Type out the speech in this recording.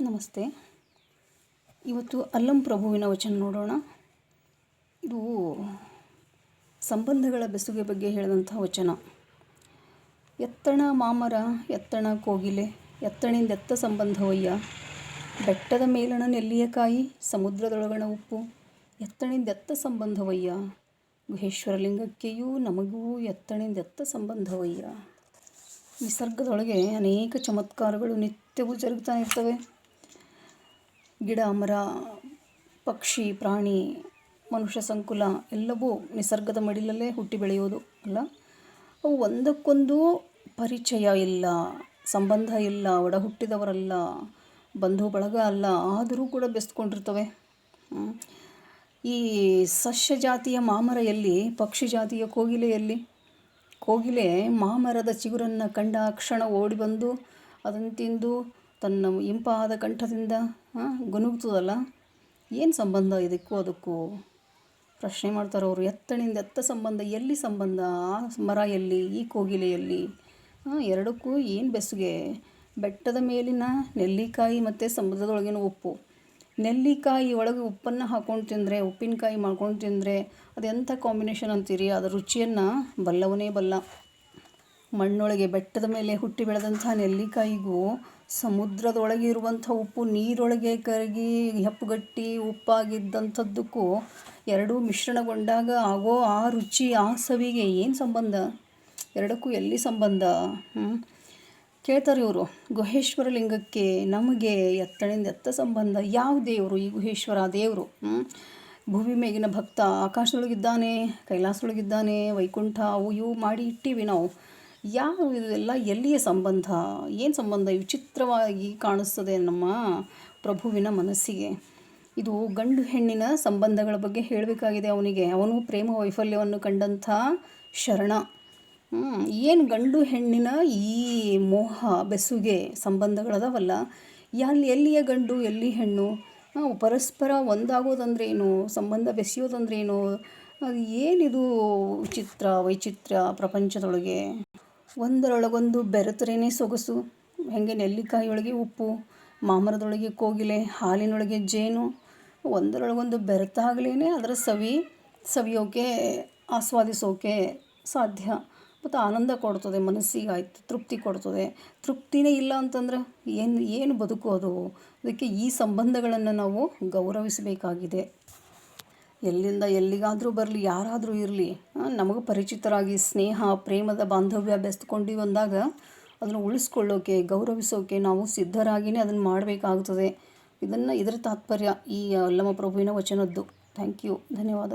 ನಮಸ್ತೆ. ಇವತ್ತು ಅಲ್ಲಂ ಪ್ರಭುವಿನ ವಚನ ನೋಡೋಣ. ಇದು ಸಂಬಂಧಗಳ ಬೆಸುಗೆ ಬಗ್ಗೆ ಹೇಳಿದಂಥ ವಚನ. ಎತ್ತಣ ಮಾಮರ, ಎತ್ತಣ ಕೋಗಿಲೆ, ಎತ್ತಣಿಂದ ಎತ್ತ ಸಂಬಂಧವಯ್ಯ ಬೆಟ್ಟದ ಮೇಲಣ ನೆಲ್ಲಿಯ ಕಾಯಿ, ಸಮುದ್ರದೊಳಗಣ ಉಪ್ಪು. ಎತ್ತಣಿಂದೆತ್ತ ಸಂಬಂಧವಯ್ಯ ಗುಹೇಶ್ವರಲಿಂಗಕ್ಕೆಯೂ ನಮಗೂ ಎತ್ತಣಿಂದ ಎತ್ತ ಸಂಬಂಧವಯ್ಯ ನಿಸರ್ಗದೊಳಗೆ ಅನೇಕ ಚಮತ್ಕಾರಗಳು ನಿತ್ಯವೂ ಜರುಗ್ತಾ ಇರ್ತವೆ ಗಿಡ, ಮರ, ಪಕ್ಷಿ, ಪ್ರಾಣಿ, ಮನುಷ್ಯ ಸಂಕುಲ ಎಲ್ಲವೂ ನಿಸರ್ಗದ ಮಡಿಲಲ್ಲೇ ಹುಟ್ಟಿ ಬೆಳೆಯೋದು ಅಲ್ಲ? ಅವು ಒಂದಕ್ಕೊಂದು ಪರಿಚಯ ಇಲ್ಲ, ಸಂಬಂಧ ಇಲ್ಲ ಒಡ ಹುಟ್ಟಿದವರಲ್ಲ ಬಂಧು ಬಳಗ ಅಲ್ಲ, ಆದರೂ ಕೂಡ ಬೆಸ್ತ್ಕೊಂಡಿರ್ತವೆ ಈ ಸಸ್ಯ ಜಾತಿಯ ಮಾಮರ ಎಲ್ಲಿ ಪಕ್ಷಿ ಜಾತಿಯ ಕೋಗಿಲೆಯಲ್ಲಿ, ಕೋಗಿಲೆ ಮಾಮರದ ಚಿಗುರನ್ನು ಕಂಡ ಕ್ಷಣ ಓಡಿ ಬಂದು ಅದನ್ನು ತಿಂದು ತನ್ನ ಇಂಪಾದ ಕಂಠದಿಂದ ಗುನುಗ್ತದಲ್ಲ ಏನು ಸಂಬಂಧ ಇದಕ್ಕೂ ಅದಕ್ಕೂ? ಪ್ರಶ್ನೆ ಮಾಡ್ತಾರೆ ಅವರು, ಎತ್ತಣಿಂದ ಎತ್ತ ಸಂಬಂಧ, ಎಲ್ಲಿ ಸಂಬಂಧ? ಆ ಮರ ಎಲ್ಲಿ? ಈ ಕೋಗಿಲೆಯಲ್ಲಿ ಎರಡಕ್ಕೂ ಏನು ಬೆಸುಗೆ? ಬೆಟ್ಟದ ಮೇಲಿನ ನೆಲ್ಲಿಕಾಯಿ ಮತ್ತು ಸಮುದ್ರದೊಳಗಿನ ಉಪ್ಪು. ನೆಲ್ಲಿಕಾಯಿ ಒಳಗೆ ಉಪ್ಪನ್ನು ಹಾಕ್ಕೊಂಡು ತಿಂದರೆ, ಉಪ್ಪಿನಕಾಯಿ ಮಾಡ್ಕೊಂಡು ತಿಂದರೆ ಅದೆಂಥ ಕಾಂಬಿನೇಷನ್ ಅಂತೀರಿ? ಅದರ ರುಚಿಯನ್ನು ಬಲ್ಲವನೇ ಬಲ್ಲ. ಮಣ್ಣೊಳಗೆ ಬೆಟ್ಟದ ಮೇಲೆ ಹುಟ್ಟಿ ಬೆಳೆದಂಥ ನೆಲ್ಲಿಕಾಯಿಗೂ ಸಮುದ್ರದೊಳಗೆ ಇರುವಂಥ ಉಪ್ಪು ನೀರೊಳಗೆ ಕರಗಿ ಹೆಪ್ಪುಗಟ್ಟಿ ಉಪ್ಪಾಗಿದ್ದಂಥದ್ದಕ್ಕೂ ಎರಡೂ ಮಿಶ್ರಣಗೊಂಡಾಗ ಆಗೋ ಆ ರುಚಿ, ಆ ಸವಿಗೆ ಏನು ಸಂಬಂಧ? ಎರಡಕ್ಕೂ ಎಲ್ಲಿ ಸಂಬಂಧ? ಕೇಳ್ತಾರೆ ಇವರು, ಗುಹೇಶ್ವರ ಲಿಂಗಕ್ಕೆ ನಮಗೆ ಎತ್ತಣಿಂದ ಎತ್ತ ಸಂಬಂಧ. ಯಾವ ದೇವರು ಈ ಗುಹೇಶ್ವರ ದೇವರು? ಭೂಮಿ ಮೇಗಿನ ಭಕ್ತ ಆಕಾಶದೊಳಗಿದ್ದಾನೆ, ಕೈಲಾಸದೊಳಗಿದ್ದಾನೆ, ವೈಕುಂಠ ಅವು ಇವು ಮಾಡಿ ಇಟ್ಟಿವಿ ನಾವು. ಯಾವ ಇದೆಲ್ಲ, ಎಲ್ಲಿಯ ಸಂಬಂಧ? ಏನು ಸಂಬಂಧ? ವಿಚಿತ್ರವಾಗಿ ಕಾಣಿಸ್ತದೆ ನಮ್ಮ ಪ್ರಭುವಿನ ಮನಸ್ಸಿಗೆ. ಇದು ಗಂಡು ಹೆಣ್ಣಿನ ಸಂಬಂಧಗಳ ಬಗ್ಗೆ ಹೇಳಬೇಕಾಗಿದೆ ಅವನಿಗೆ. ಅವನು ಪ್ರೇಮ ವೈಫಲ್ಯವನ್ನು ಕಂಡಂಥ ಶರಣ. ಏನು ಗಂಡು ಹೆಣ್ಣಿನ ಈ ಮೋಹ, ಬೆಸುಗೆ ಸಂಬಂಧಗಳದಾವಲ್ಲ? ಎಲ್ಲಿ ಎಲ್ಲಿಯ ಗಂಡು, ಎಲ್ಲಿ ಹೆಣ್ಣು? ಪರಸ್ಪರ ಒಂದಾಗೋದಂದ್ರೆ ಏನು? ಸಂಬಂಧ ಬೆಸೆಯೋದಂದ್ರೆ ಏನು? ಅದು ಏನಿದು ಚಿತ್ರ ವೈಚಿತ್ರ ಪ್ರಪಂಚದೊಳಗೆ? ಒಂದರೊಳಗೊಂದು ಬೆರೆತರೇನೆ ಸೊಗಸು. ಹೆಂಗೆ ನೆಲ್ಲಿಕಾಯಿಯೊಳಗೆ ಉಪ್ಪು, ಮಾಮರದೊಳಗೆ ಕೋಗಿಲೆ, ಹಾಲಿನೊಳಗೆ ಜೇನು, ಒಂದರೊಳಗೊಂದು ಬೆರೆತಾಗಲೇ ಅದರ ಸವಿ, ಸವಿಯೋಕೆ, ಆಸ್ವಾದಿಸೋಕೆ ಸಾಧ್ಯ. ಮತ್ತು ಆನಂದ ಕೊಡ್ತದೆ, ಮನಸ್ಸಿಗೆ ಆಯಿತು, ತೃಪ್ತಿ ಕೊಡ್ತದೆ. ತೃಪ್ತಿನೇ ಇಲ್ಲ ಅಂತಂದ್ರೆ ಏನು ಏನು ಬದುಕೋದು ಅದಕ್ಕೆ ಈ ಸಂಬಂಧಗಳನ್ನು ನಾವು ಗೌರವಿಸಬೇಕಾಗಿದೆ. ಎಲ್ಲಿಂದ ಎಲ್ಲಿಗಾದರೂ ಬರಲಿ, ಯಾರಾದರೂ ಇರಲಿ ನಮಗೆ ಪರಿಚಿತರಾಗಿ ಸ್ನೇಹ, ಪ್ರೇಮದ ಬಾಂಧವ್ಯ ಬೆಸ್ತ್ಕೊಂಡು ಬಂದಾಗ ಅದನ್ನು ಉಳಿಸ್ಕೊಳ್ಳೋಕೆ, ಗೌರವಿಸೋಕೆ ನಾವು ಸಿದ್ಧರಾಗಿಯೇ ಅದನ್ನು ಮಾಡಬೇಕಾಗ್ತದೆ. ಇದನ್ನು, ಇದರ ತಾತ್ಪರ್ಯ ಈ ಅಲ್ಲಮ ಪ್ರಭುವಿನ ವಚನದ್ದು. ಥ್ಯಾಂಕ್ ಯು ಧನ್ಯವಾದ.